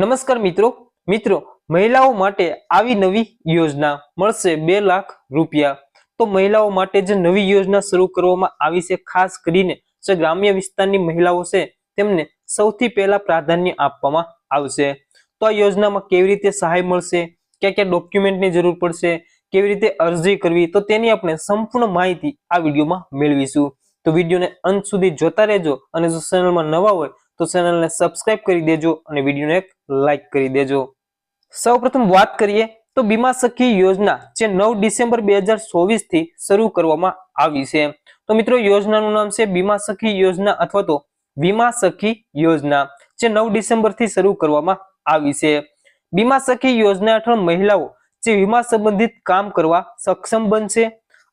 નમસ્કાર મિત્રો. મિત્રો, મહિલાઓ માટે આવી નવી યોજના મળશે બે લાખ રૂપિયા. તો મહિલાઓ માટે જે નવી યોજના શરૂ કરવામાં આવી છે, ખાસ કરીને જે ગ્રામ્ય વિસ્તારની મહિલાઓ છે, તેમને સૌથી પહેલા પ્રાધાન્ય આપવામાં આવશે. તો આ યોજનામાં કેવી રીતે સહાય મળશે, ક્યાં ક્યાં ડોક્યુમેન્ટની જરૂર પડશે, કેવી રીતે અરજી કરવી, તો તેની આપણે સંપૂર્ણ માહિતી આ વિડીયોમાં મેળવીશું. તો વિડીયોને અંત સુધી જોતા રહેજો અને જો ચેનલમાં નવા હોય તો ચેનલને સબસ્ક્રાઇબ કરી દેજો અને વિડીયોને એક લાઈક કરી દેજો. સૌપ્રથમ વાત કરીએ તો બીમા સખી યોજના જે નવ ડિસેમ્બર બેથી શરૂ કરવામાં આવી છે. તો મિત્રો, યોજનાનું નામ છે બીમા સખી યોજના અથવા તો વીમા સખી યોજના જે નવ ડિસેમ્બરથી શરૂ કરવામાં આવી છે. બીમા સખી યોજના હેઠળ મહિલાઓ જે વીમા સંબંધિત કામ કરવા સક્ષમ બનશે.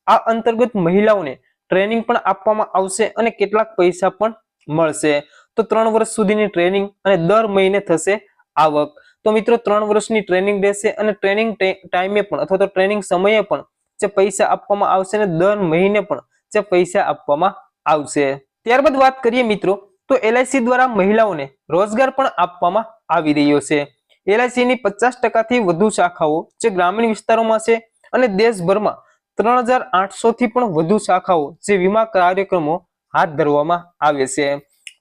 આ અંતર્ગત મહિલાઓને ટ્રેનિંગ પણ આપવામાં આવશે અને કેટલાક પૈસા પણ મળશે. તો ત્રણ વર્ષ સુધીની ટ્રેનિંગ અને દર મહિને થશે આવક. તો મિત્રો, ત્રણ વર્ષની ટ્રેનિંગ રહેશે અને ટ્રેનિંગ ટાઈમે પણ અથવા તો ટ્રેનિંગ સમયે પણ જે પૈસા આપવામાં આવશે અને દર મહિને પણ જે પૈસા આપવામાં આવશે. ત્યારબાદ વાત કરીએ મિત્રો, તો એલઆઈસી દ્વારા મહિલાઓને રોજગાર પણ આપવામાં આવી રહ્યો છે. એલઆઈસી ની પચાસ ટકાથી વધુ શાખાઓ જે ગ્રામીણ વિસ્તારોમાં છે અને દેશભરમાં ત્રણ હજાર આઠસોથી પણ વધુ શાખાઓ જે વીમા કાર્યક્રમો હાથ ધરવામાં આવે છે.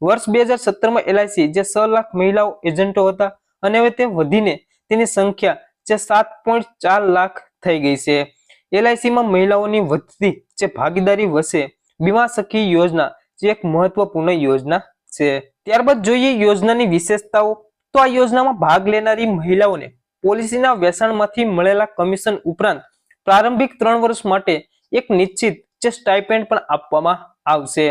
વર્ષ બે હજાર સત્તરમાં એલઆઈસી જે છ લાખ મહિલાઓ એજન્ટો હતા અને હવે તે વધીને તેની સંખ્યા જે સાત પોઈન્ટ ચાર લાખ થઈ ગઈ છે. એલઆઈસી માં મહિલાઓની વધતી જે ભાગીદારી વસે બીમા સખી યોજના જે એક મહત્વપૂર્ણ યોજના છે. ત્યારબાદ જોઈએ યોજનાની વિશેષતાઓ. તો આ યોજનામાં ભાગ લેનારી મહિલાઓને પોલિસીના વેચાણમાંથી મળેલા કમિશન ઉપરાંત પ્રારંભિક ત્રણ વર્ષ માટે એક નિશ્ચિત જે સ્ટાઇપેન્ડ પણ આપવામાં આવશે.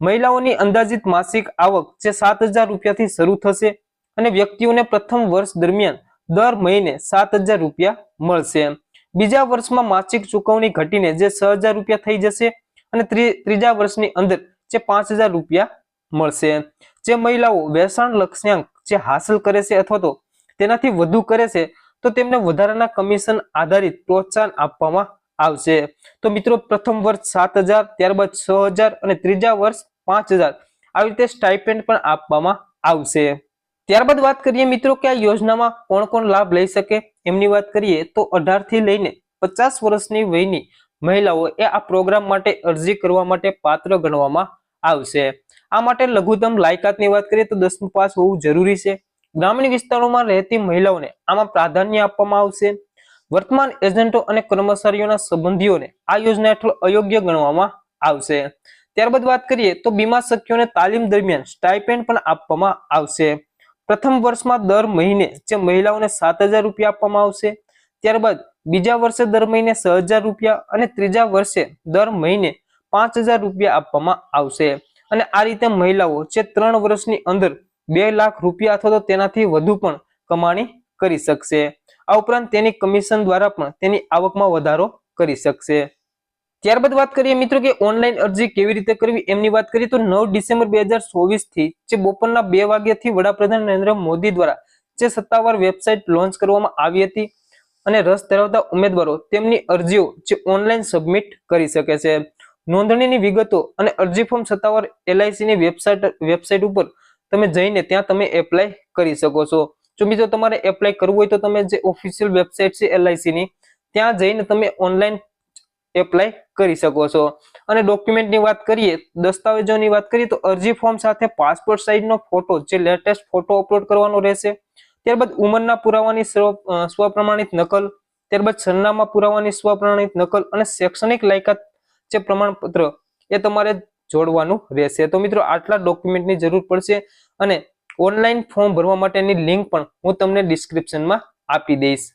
મહિલાઓની અંદાજિત માસિક આવક જે સાત રૂપિયાથી શરૂ થશે અને વ્યક્તિઓને પ્રથમ વર્ષ દરમિયાન દર મહિને સાત રૂપિયા મળશે. બીજા વર્ષમાં માસિક ચુકવણી ઘટીને જે છ રૂપિયા થઈ જશે અને ત્રી- ત્રીજા વર્ષની અંદર જે પાંચ રૂપિયા મળશે. જે મહિલાઓ વેચાણ લક્ષ્યાંક જે હાંસલ કરે છે અથવા તો તેનાથી વધુ કરે છે, તો તેમને વધારાના કમિશન આધારિત પ્રોત્સાહન આપવામાં આવશે. તો મિત્રો, પ્રથમ વર્ષ સાત હજાર, ત્યારબાદ છ અને ત્રીજા વર્ષ પાંચ આવી રીતે સ્ટાઇપેન્ડ પણ આપવામાં આવશે. ત્યારબાદ વાત કરીએ મિત્રો કે આ યોજનામાં કોણ કોણ લાભ લઈ શકે? એમની વાત કરીએ તો અઢારથી લઈને પચાસ વર્ષની વયની મહિલાઓ એ આ પ્રોગ્રામ માટે અરજી કરવા માટે પાત્ર ગણવામાં આવશે. આ માટે લઘુત્તમ લાયકાતની વાત કરીએ તો દસમું પાસ હોવું જરૂરી છે. ગ્રામીણ વિસ્તારોમાં રહેતી મહિલાઓને આમાં પ્રાધાન્ય આપવામાં આવશે. વર્તમાન એજન્ટો અને કર્મચારીઓના સંબંધીઓને આ યોજના હેઠળ અયોગ્ય ગણવામાં આવશે. ત્યારબાદ વાત કરીએ તો બીમા સખીઓને તાલીમ દરમિયાન સ્ટાઇપેન્ડ પણ આપવામાં આવશે. પ્રથમ વર્ષમાં દર મહિને જે મહિલાઓને સાત રૂપિયા આપવામાં આવશે. ત્યારબાદ બીજા વર્ષે દર મહિને છ રૂપિયા અને ત્રીજા વર્ષે દર મહિને પાંચ રૂપિયા આપવામાં આવશે. અને આ રીતે મહિલાઓ જે ત્રણ વર્ષની અંદર બે લાખ રૂપિયા અથવા તો તેનાથી વધુ પણ કમાણી કરી શકશે. આ ઉપરાંત તેની કમિશન દ્વારા પણ તેની આવકમાં વધારો કરી શકશે. ત્યારબાદ વાત કરીએ મિત્રો કે ઓનલાઈન અરજી કેવી રીતે કરવી એમની વાત કરીએ તો નવ ડિસેમ્બર બે હજારથી જે બપોરના બે વાગ્યાથી વડાપ્રધાન નરેન્દ્ર મોદી દ્વારા જે સત્તાવાર વેબસાઇટ લોન્ચ કરવામાં આવી હતી અને રસ ધરાવતા ઉમેદવારો તેમની અરજીઓ જે ઓનલાઈન સબમિટ કરી શકે છે. નોંધણીની વિગતો અને અરજી ફોર્મ સત્તાવાર એલઆઈસીની વેબસાઇટ વેબસાઇટ ઉપર તમે જઈને ત્યાં તમે એપ્લાય કરી શકો છો. જો બીજો તમારે એપ્લાય કરવું હોય તો તમે જે ઓફિશિયલ વેબસાઇટ છે એલઆઈસીની ત્યાં જઈને તમે ઓનલાઈન એપ્લાય કરી શકો છો. અને ડોક્યુમેન્ટની વાત કરીએ, દસ્તાવેજોની વાત કરીએ તો અરજી ફોર્મ સાથે પાસપોર્ટ સાઇઝનો ફોટો જે લેટેસ્ટ ફોટો અપલોડ કરવાનો રહેશે. ત્યારબાદ ઉંમરના પુરાવાની સ્વ- સ્વપ્રમાણિત નકલ, ત્યારબાદ સરનામા પુરાવાની સ્વપ્રમાણિત નકલ અને શૈક્ષણિક લાયકાત જે પ્રમાણપત્ર એ તમારે જોડવાનું રહેશે. તો મિત્રો આટલા ડોક્યુમેન્ટની જરૂર પડશે અને ઓનલાઈન ફોર્મ ભરવા માટેની લિંક પણ હું તમને ડિસ્ક્રિપ્શનમાં આપી દઈશ.